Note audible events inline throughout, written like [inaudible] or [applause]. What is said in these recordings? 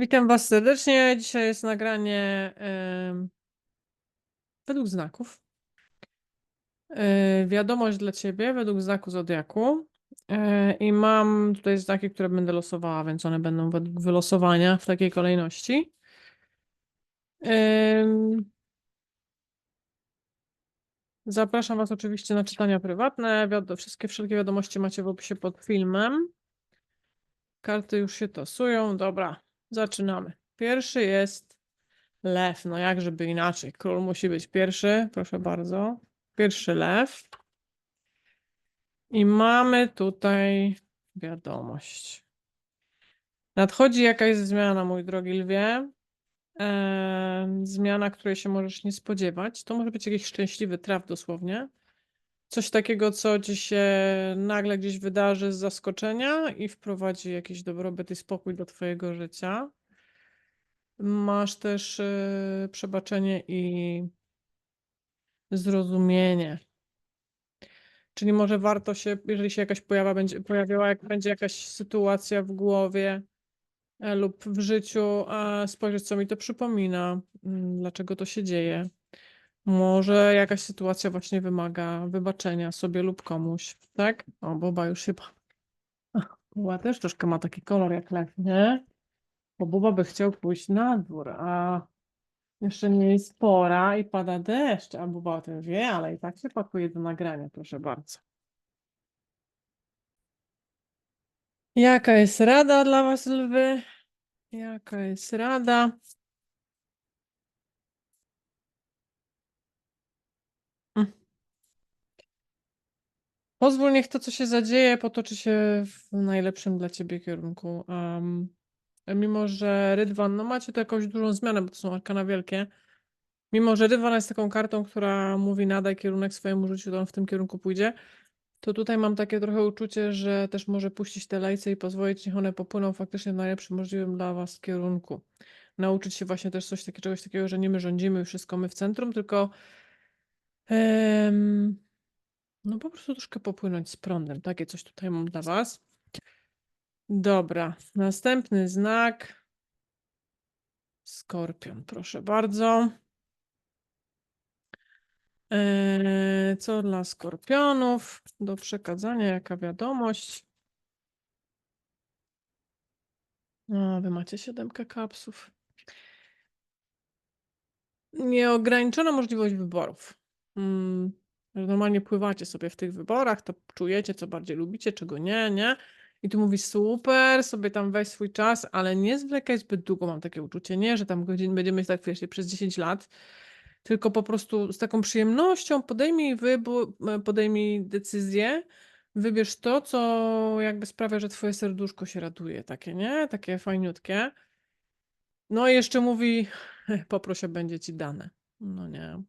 Witam Was serdecznie. Dzisiaj jest nagranie em, według znaków. E, wiadomość dla Ciebie według znaku zodiaku. E, I mam tutaj znaki, które będę losowała, więc one będą według wylosowania w takiej kolejności. Em, Zapraszam Was oczywiście na czytania prywatne. Wszystkie wszelkie wiadomości macie w opisie pod filmem. Karty już się tosują. Dobra, zaczynamy. Pierwszy jest lew. No jak żeby inaczej. Król musi być pierwszy, proszę bardzo. Pierwszy lew. I mamy tutaj wiadomość. Nadchodzi jakaś zmiana, mój drogi lwie. Em, zmiana, której się możesz nie spodziewać. To może być jakiś szczęśliwy traf dosłownie. Coś takiego, co ci się nagle gdzieś wydarzy z zaskoczenia i wprowadzi jakiś dobrobyt i spokój do twojego życia. Masz też e, przebaczenie i zrozumienie. Czyli może warto się, jeżeli się jakaś pojawia, będzie, pojawiała, jak będzie jakaś sytuacja w głowie e, lub w życiu, a spojrzeć, co mi to przypomina, mm, dlaczego to się dzieje. Może jakaś sytuacja właśnie wymaga wybaczenia sobie lub komuś, tak? O, Boba już się... [laughs] Boba też troszkę ma taki kolor jak lew, nie? Bo Boba by chciał pójść na dwór, a jeszcze nie jest pora i pada deszcz, a Boba o tym wie, ale i tak się pakuje do nagrania, proszę bardzo. Jaka jest rada dla was, lwy? Jaka jest rada? Pozwól, niech to, co się zadzieje, potoczy się w najlepszym dla ciebie kierunku. Um, mimo, że Rydwan, no macie tu jakąś dużą zmianę, bo to są arkana wielkie. Mimo, że Rydwan jest taką kartą, która mówi nadaj kierunek swojemu życiu, to on w tym kierunku pójdzie, to tutaj mam takie trochę uczucie, że też może puścić te lejce i pozwolić, niech one popłyną faktycznie w najlepszym możliwym dla was kierunku. Nauczyć się właśnie też coś takiego, czegoś takiego, że nie my rządzimy, wszystko my w centrum, tylko em, no po prostu troszkę popłynąć z prądem. Takie coś tutaj mam dla was. Dobra, następny znak. Skorpion, proszę bardzo. Eee, co dla skorpionów? Do przekazania, jaka wiadomość? A, wy macie siódemkę kapsów. Nieograniczona możliwość wyborów. Mm, że normalnie pływacie sobie w tych wyborach, to czujecie, co bardziej lubicie, czego nie, nie? I tu mówi super, sobie tam weź swój czas, ale nie zwlekaj zbyt długo, mam takie uczucie, nie, że tam godzin będziemy tak, wiesz, przez 10 lat, tylko po prostu z taką przyjemnością podejmij wybór, podejmij decyzję, wybierz to, co jakby sprawia, że twoje serduszko się raduje, takie, nie? Takie fajniutkie. No i jeszcze mówi, [laughs] poproszę, będzie ci dane. No nie.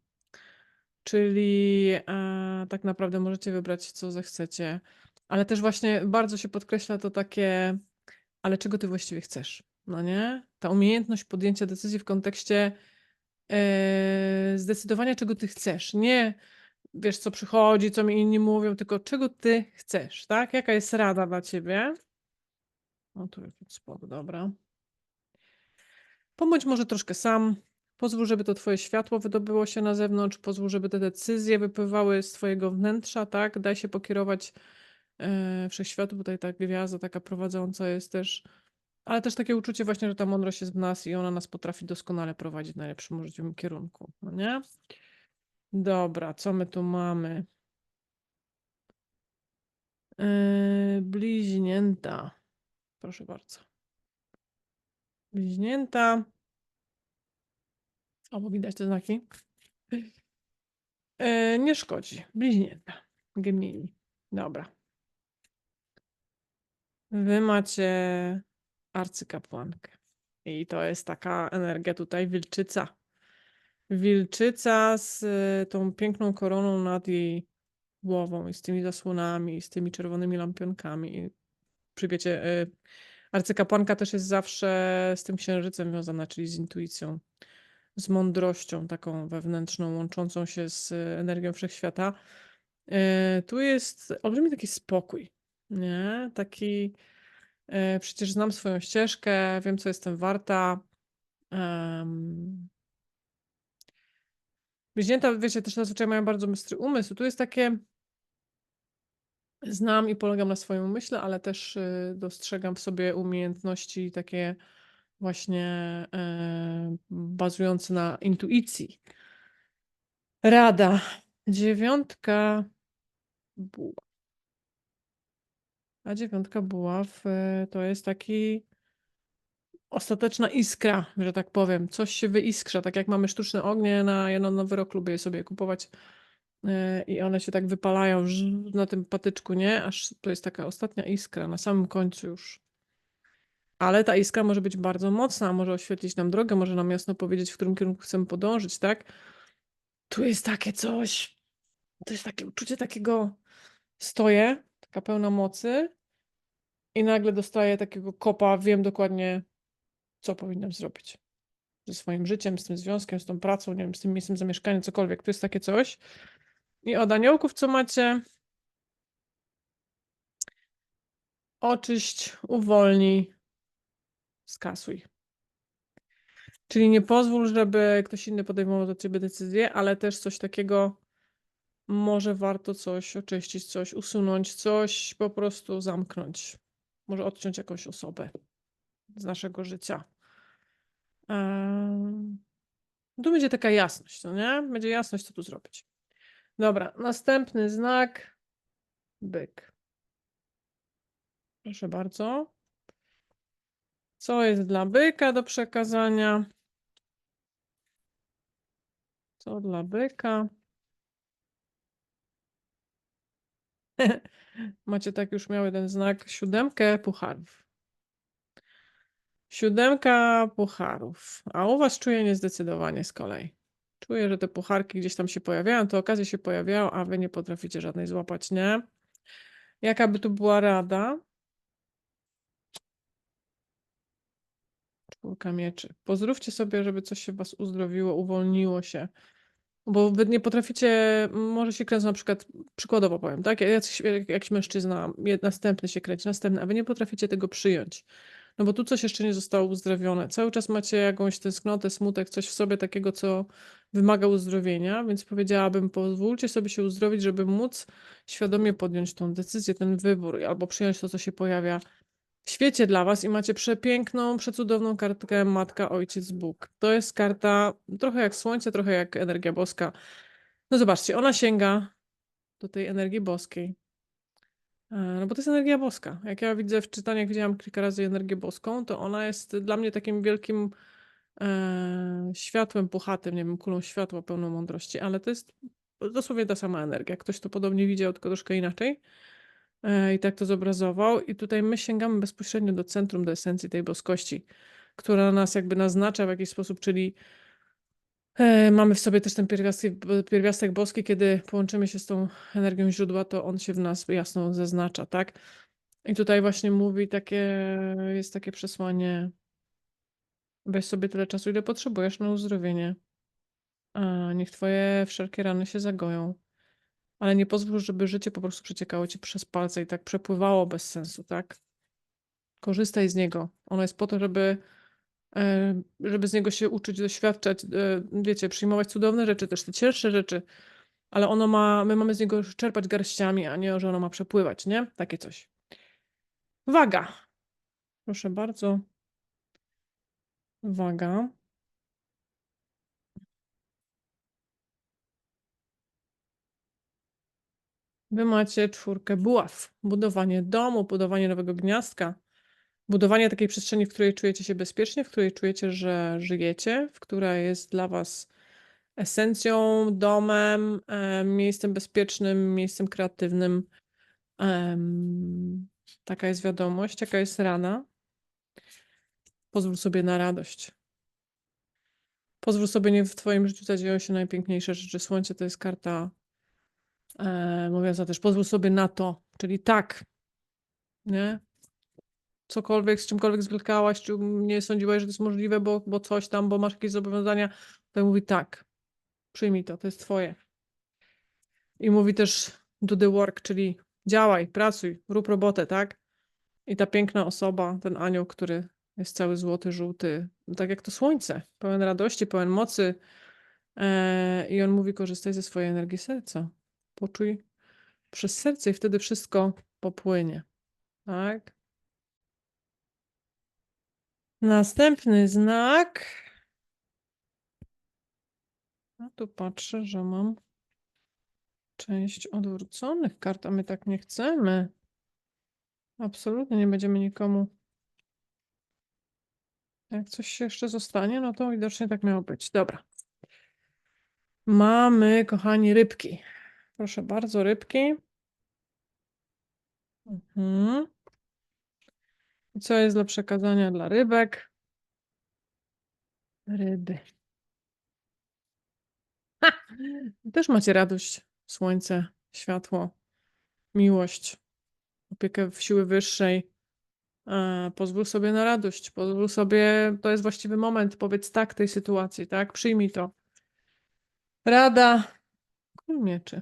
Czyli e, tak naprawdę możecie wybrać, co zechcecie, ale też właśnie bardzo się podkreśla to takie, ale czego ty właściwie chcesz? No nie? Ta umiejętność podjęcia decyzji w kontekście e, zdecydowania, czego ty chcesz. Nie wiesz, co przychodzi, co mi inni mówią, tylko czego ty chcesz, tak? Jaka jest rada dla ciebie? O, tu jakiś spok, dobra. Pomóż może troszkę sam. Pozwól, żeby to twoje światło wydobyło się na zewnątrz. Pozwól, żeby te decyzje wypływały z twojego wnętrza, tak? Daj się pokierować e, wszechświatu. Tutaj ta gwiazda taka prowadząca jest też. Ale też takie uczucie właśnie, że ta mądrość jest w nas i ona nas potrafi doskonale prowadzić w najlepszym możliwym kierunku, no nie? Dobra, co my tu mamy? Yy, bliźnięta. Proszę bardzo. Bliźnięta. O, bo widać te znaki. Yy, nie szkodzi. Bliźnięta. Gemini. Dobra. Wy macie arcykapłankę. I to jest taka energia tutaj wilczyca. Wilczyca z y, tą piękną koroną nad jej głową i z tymi zasłonami, i z tymi czerwonymi lampionkami. I przy wiecie, y, arcykapłanka też jest zawsze z tym księżycem związana, czyli z intuicją, z mądrością taką wewnętrzną, łączącą się z y, energią wszechświata. Y, Tu jest olbrzymi taki spokój, nie? Taki E, przecież znam swoją ścieżkę, wiem, co jestem warta. Um, bliźnięta, wiecie, też zazwyczaj mają bardzo bystry umysł. Tu jest takie, znam i polegam na swoim umyśle, ale też dostrzegam w sobie umiejętności takie właśnie e, bazujące na intuicji. Rada. Dziewiątka buław. A dziewiątka buław e, to jest taki ostateczna iskra, że tak powiem. Coś się wyiskrza, tak jak mamy sztuczne ognie na, na nowy rok lubię sobie kupować e, i one się tak wypalają na tym patyczku, nie? Aż to jest taka ostatnia iskra na samym końcu już. Ale ta iskra może być bardzo mocna, może oświetlić nam drogę, może nam jasno powiedzieć, w którym kierunku chcemy podążyć, tak? Tu jest takie coś, to jest takie uczucie takiego stoję, taka pełna mocy i nagle dostaję takiego kopa, wiem dokładnie, co powinnam zrobić ze swoim życiem, z tym związkiem, z tą pracą, nie wiem, z tym miejscem zamieszkania, cokolwiek. To jest takie coś. I od aniołków, co macie? Oczyść, uwolnij, skasuj. Czyli nie pozwól, żeby ktoś inny podejmował za ciebie decyzję, ale też coś takiego, może warto coś oczyścić, coś usunąć, coś po prostu zamknąć. Może odciąć jakąś osobę z naszego życia. Tu będzie taka jasność, no nie? Będzie jasność, co tu zrobić. Dobra, następny znak. Byk. Proszę bardzo. Co jest dla byka do przekazania? Co dla byka? [laughs] Macie tak już miał jeden znak, siódemkę pucharów. Siódemka pucharów. A u was czuję niezdecydowanie z kolei. Czuję, że te pucharki gdzieś tam się pojawiają, te okazje się pojawiają, a wy nie potraficie żadnej złapać, nie? Jaka by tu była rada? Czwórka mieczy. Pozdrówcie sobie, żeby coś się was uzdrowiło, uwolniło się. Bo wy nie potraficie, może się kręcą na przykład, przykładowo powiem, tak? Jakiś, jakiś mężczyzna, następny się kręci, następny, a wy nie potraficie tego przyjąć. No bo tu coś jeszcze nie zostało uzdrowione. Cały czas macie jakąś tęsknotę, smutek, coś w sobie takiego, co wymaga uzdrowienia, więc powiedziałabym, pozwólcie sobie się uzdrowić, żeby móc świadomie podjąć tą decyzję, ten wybór, albo przyjąć to, co się pojawia w świecie dla was i macie przepiękną, przecudowną kartkę Matka, Ojciec, Bóg. To jest karta trochę jak słońce, trochę jak energia boska. No zobaczcie, ona sięga do tej energii boskiej. E, No bo to jest energia boska. Jak ja widzę w czytaniach, widziałam kilka razy energię boską, to ona jest dla mnie takim wielkim e, światłem puchatym, nie wiem, kulą światła pełną mądrości, ale to jest dosłownie ta sama energia. Ktoś to podobnie widział, tylko troszkę inaczej i tak to zobrazował. I tutaj my sięgamy bezpośrednio do centrum, do esencji tej boskości, która nas jakby naznacza w jakiś sposób, czyli e, mamy w sobie też ten pierwiastek boski, kiedy połączymy się z tą energią źródła, to on się w nas jasno zaznacza, tak? I tutaj właśnie mówi takie, jest takie przesłanie, weź sobie tyle czasu, ile potrzebujesz na uzdrowienie. A niech twoje wszelkie rany się zagoją. Ale nie pozwól, żeby życie po prostu przeciekało ci przez palce i tak przepływało bez sensu, tak? Korzystaj z niego. Ono jest po to, żeby, e, żeby z niego się uczyć, doświadczać, e, wiecie, przyjmować cudowne rzeczy, też te cięższe rzeczy, ale ono ma, my mamy z niego czerpać garściami, a nie, że ono ma przepływać, nie? Takie coś. Waga. Proszę bardzo. Waga. Wy macie czwórkę buław. Budowanie domu, budowanie nowego gniazdka, budowanie takiej przestrzeni, w której czujecie się bezpiecznie, w której czujecie, że żyjecie, w która jest dla was esencją, domem, miejscem bezpiecznym, miejscem kreatywnym. Taka jest wiadomość, jaka jest rana. Pozwól sobie na radość. Pozwól sobie, niech w twoim życiu zadzieją się najpiękniejsze rzeczy. Słońce to jest karta e, mówiąca też, pozwól sobie na to, czyli tak, nie? Cokolwiek, z czymkolwiek zwlekałaś, nie sądziłaś, że to jest możliwe, bo, bo coś tam, bo masz jakieś zobowiązania, to mówi tak, przyjmij to, to jest twoje. I mówi też do the work, czyli działaj, pracuj, rób robotę, tak? I ta piękna osoba, ten anioł, który jest cały złoty, żółty, tak jak to słońce, pełen radości, pełen mocy. E, I on mówi: korzystaj ze swojej energii serca. Poczuj przez serce i wtedy wszystko popłynie. Tak? Następny znak. A tu patrzę, że mam część odwróconych kart, a my tak nie chcemy. Absolutnie nie będziemy nikomu. Jak coś się jeszcze zostanie, no to widocznie tak miało być. Dobra. Mamy, kochani, rybki. Proszę bardzo, rybki. Mhm. I co jest do przekazania dla rybek? Ryby. Ha! Też macie radość, słońce, światło, miłość, opiekę w siły wyższej. Pozwól sobie na radość, pozwól sobie, to jest właściwy moment, powiedz tak tej sytuacji, tak? Przyjmij to. Rada, król mieczy.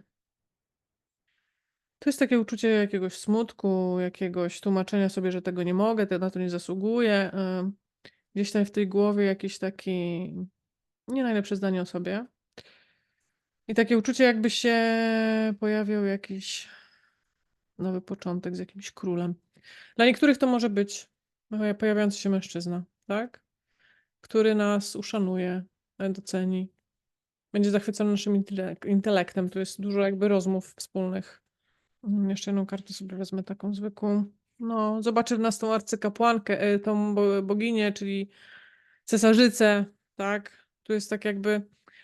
To jest takie uczucie jakiegoś smutku, jakiegoś tłumaczenia sobie, że tego nie mogę, na to nie zasługuję. Gdzieś tam w tej głowie jakiś taki nie najlepsze zdanie o sobie. I takie uczucie, jakby się pojawiał jakiś nowy początek z jakimś królem. Dla niektórych to może być pojawiający się mężczyzna, tak? Który nas uszanuje, doceni. Będzie zachwycony naszym intelek- intelektem. Tu jest dużo jakby rozmów wspólnych. Jeszcze jedną kartę sobie wezmę, taką zwykłą. No, zobaczy w nas tą arcykapłankę, e, tą bo- boginię, czyli cesarzycę, tak? Tu jest tak jakby,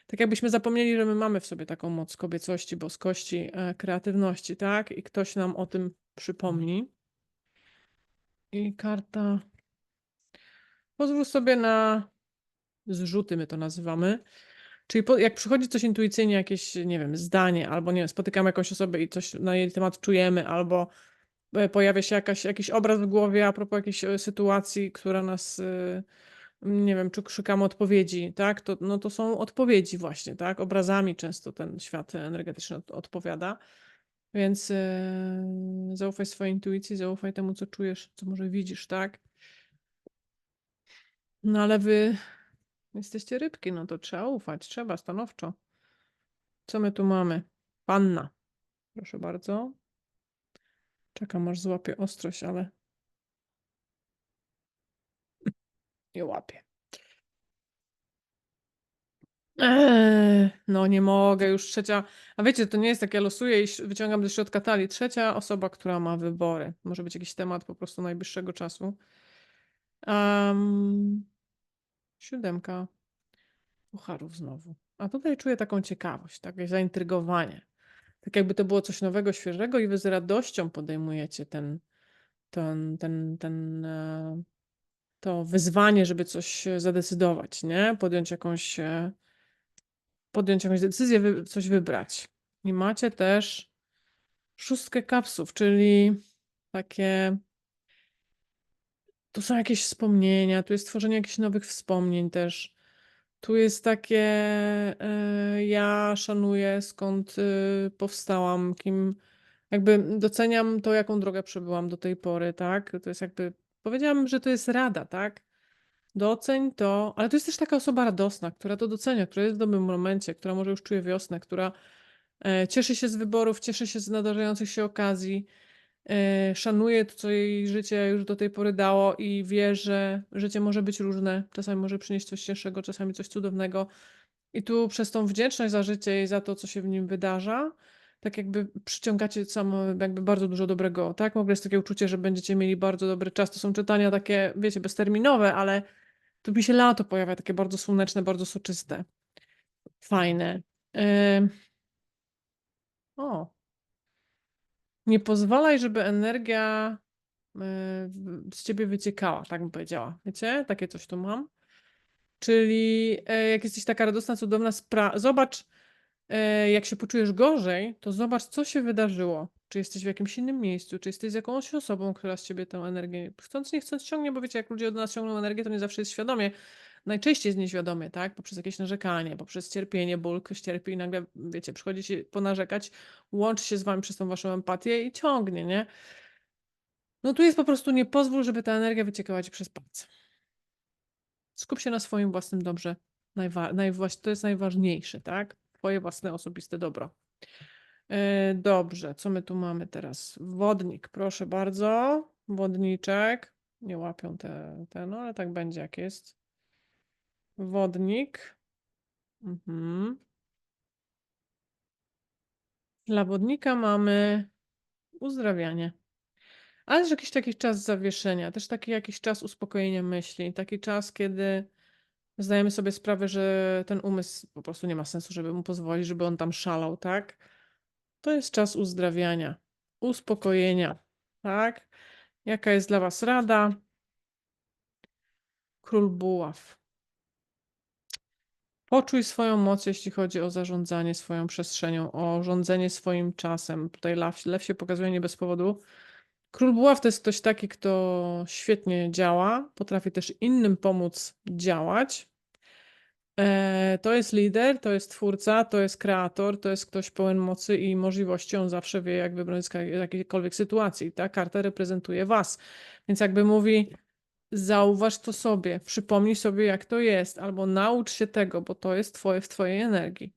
tak jakbyśmy zapomnieli, że my mamy w sobie taką moc kobiecości, boskości, e, kreatywności, tak? I ktoś nam o tym przypomni. I karta. Pozwól sobie na zrzuty, my to nazywamy. Czyli po, jak przychodzi coś intuicyjnie, jakieś, nie wiem, zdanie, albo nie wiem, spotykamy jakąś osobę i coś na jej temat czujemy, albo e, pojawia się jakaś, jakiś obraz w głowie a propos jakiejś e, sytuacji, która nas, e, nie wiem, czy szukamy odpowiedzi, tak? To, no to są odpowiedzi właśnie, tak? Obrazami często ten świat energetyczny od- odpowiada. Więc e, zaufaj swojej intuicji, zaufaj temu, co czujesz, co może widzisz, tak? No ale wy jesteście rybki, no to trzeba ufać, trzeba stanowczo. Co my tu mamy? Panna. Proszę bardzo. Czekam, aż złapię ostrość, ale [laughs] nie łapię. Eee, no nie mogę, już trzecia. A wiecie, to nie jest tak, ja losuję i wyciągam ze środka talii. Trzecia osoba, która ma wybory. Może być jakiś temat po prostu najbliższego czasu. Um, siódemka pucharów znowu. A tutaj czuję taką ciekawość, takie zaintrygowanie. Tak jakby to było coś nowego, świeżego i wy z radością podejmujecie ten, ten, ten, ten, e, to wyzwanie, żeby coś zadecydować, nie? Podjąć jakąś, e, podjąć jakąś decyzję, coś wybrać. I macie też szóstkę kapsów, czyli takie. Tu są jakieś wspomnienia, tu jest tworzenie jakichś nowych wspomnień też. Tu jest takie, e, ja szanuję skąd y, powstałam, kim, jakby doceniam to, jaką drogę przebyłam do tej pory, tak? To jest jakby, powiedziałam, że to jest rada, tak? Doceń to, ale to jest też taka osoba radosna, która to docenia, która jest w dobrym momencie, która może już czuje wiosnę, która e, cieszy się z wyborów, cieszy się z nadarzających się okazji, szanuje to, co jej życie już do tej pory dało i wie, że życie może być różne. Czasami może przynieść coś cięższego, czasami coś cudownego. I tu przez tą wdzięczność za życie i za to, co się w nim wydarza, tak jakby przyciągacie samo jakby bardzo dużo dobrego, tak? W ogóle jest takie uczucie, że będziecie mieli bardzo dobry czas. To są czytania takie, wiecie, bezterminowe, ale tu mi się lato pojawia, takie bardzo słoneczne, bardzo soczyste. Fajne. Ym. O. Nie pozwalaj, żeby energia y, z ciebie wyciekała, tak bym powiedziała. Wiecie? Takie coś tu mam. Czyli e, jak jesteś taka radosna, cudowna, zobacz, e, jak się poczujesz gorzej, to zobacz, co się wydarzyło. Czy jesteś w jakimś innym miejscu, czy jesteś z jakąś osobą, która z ciebie tę energię chcąc, nie chcąc ciągnie, bo wiecie, jak ludzie od nas ciągną energię, to nie zawsze jest świadomie. Najczęściej jest nieświadomie, tak? Poprzez jakieś narzekanie, poprzez cierpienie, ból, ktoś cierpi i nagle, wiecie, przychodzi się ponarzekać, łączy się z wami przez tą waszą empatię i ciągnie, nie? No tu jest po prostu nie pozwól, żeby ta energia wyciekała ci przez palce. Skup się na swoim własnym dobrze. Najwa- najważ- to jest najważniejsze, tak? Twoje własne osobiste dobro. E, Dobrze, co my tu mamy teraz? Wodnik, proszę bardzo. Wodniczek. Nie łapią te, te, no ale tak będzie jak jest. Wodnik. Mhm. Dla wodnika mamy uzdrawianie. Ale też jakiś taki czas zawieszenia, też taki jakiś czas uspokojenia myśli, taki czas, kiedy zdajemy sobie sprawę, że ten umysł po prostu nie ma sensu, żeby mu pozwolić, żeby on tam szalał, tak? To jest czas uzdrawiania, uspokojenia, tak? Jaka jest dla Was rada? Król Buław. Poczuj swoją moc, jeśli chodzi o zarządzanie swoją przestrzenią, o rządzenie swoim czasem. Tutaj lew, lew się pokazuje nie bez powodu. Król Buław to jest ktoś taki, kto świetnie działa, potrafi też innym pomóc działać. E, To jest lider, to jest twórca, to jest kreator, to jest ktoś pełen mocy i możliwości. On zawsze wie, jak wybrnąć z jakiejkolwiek sytuacji. Ta karta reprezentuje Was. Więc jakby mówi, zauważ to sobie, przypomnij sobie, jak to jest, albo naucz się tego, bo to jest Twoje w Twojej energii.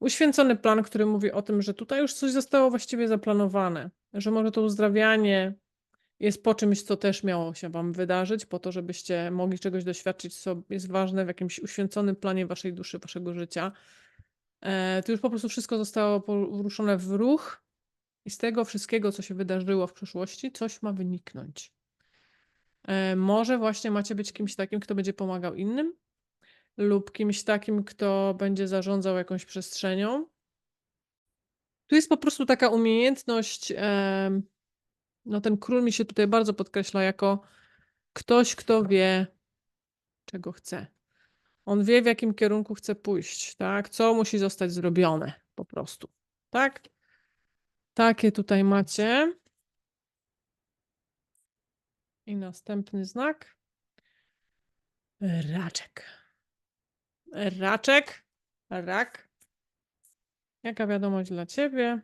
Uświęcony plan, który mówi o tym, że tutaj już coś zostało właściwie zaplanowane, że może to uzdrawianie jest po czymś, co też miało się Wam wydarzyć, po to, żebyście mogli czegoś doświadczyć, co jest ważne w jakimś uświęconym planie Waszej duszy, Waszego życia. E, To już po prostu wszystko zostało poruszone w ruch i z tego wszystkiego, co się wydarzyło w przeszłości, coś ma wyniknąć. E, Może właśnie macie być kimś takim, kto będzie pomagał innym, lub kimś takim, kto będzie zarządzał jakąś przestrzenią. Tu jest po prostu taka umiejętność, no ten król mi się tutaj bardzo podkreśla jako ktoś, kto wie, czego chce. On wie, w jakim kierunku chce pójść, tak? Co musi zostać zrobione po prostu, tak? Takie tutaj macie. I następny znak. Raczek. Raczek. Rak. Jaka wiadomość dla ciebie?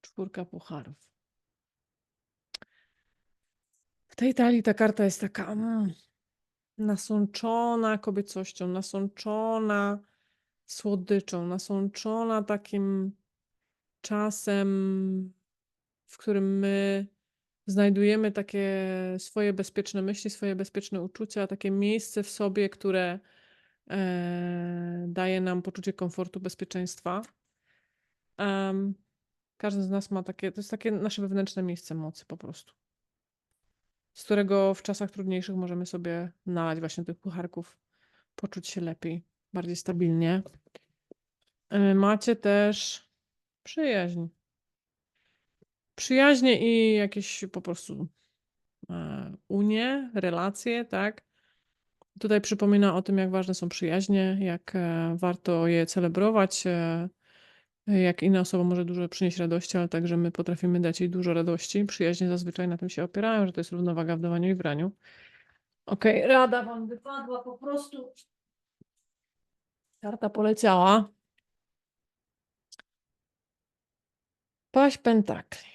Czwórka pucharów. W tej talii ta karta jest taka mm, nasączona kobiecością, nasączona słodyczą, nasączona takim czasem, w którym my znajdujemy takie swoje bezpieczne myśli, swoje bezpieczne uczucia, takie miejsce w sobie, które e, daje nam poczucie komfortu, bezpieczeństwa. Każdy z nas ma takie, to jest takie nasze wewnętrzne miejsce mocy po prostu, z którego w czasach trudniejszych możemy sobie nalać właśnie tych pucharków, poczuć się lepiej, bardziej stabilnie. E, Macie też przyjaźń. Przyjaźnie i jakieś po prostu e, unie, relacje, tak? Tutaj przypomina o tym, jak ważne są przyjaźnie, jak e, warto je celebrować, e, jak inna osoba może dużo przynieść radości, ale także my potrafimy dać jej dużo radości. Przyjaźnie zazwyczaj na tym się opierają, że to jest równowaga w dawaniu i braniu. Okej, rada wam wypadła po prostu. Karta poleciała. Paść pentakli.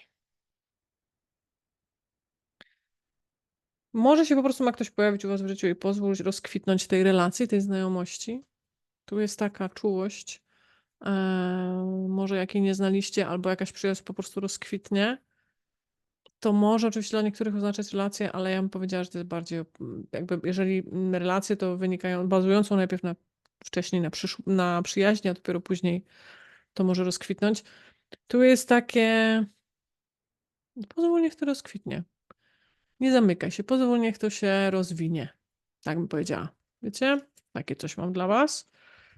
Może się po prostu ma ktoś pojawić u was w życiu i pozwolić rozkwitnąć tej relacji, tej znajomości. Tu jest taka czułość, e, może jakiej nie znaliście, albo jakaś przyjaźń po prostu rozkwitnie. To może oczywiście dla niektórych oznaczać relacje, ale ja bym powiedziała, że to jest bardziej, mm, jakby jeżeli relacje to wynikają, bazującą najpierw na wcześniej na, przysz- na przyjaźni, a dopiero później to może rozkwitnąć. Tu jest takie, pozwól niech to rozkwitnie. Nie zamykaj się, pozwól niech to się rozwinie. Tak bym powiedziała. Wiecie? Takie coś mam dla was.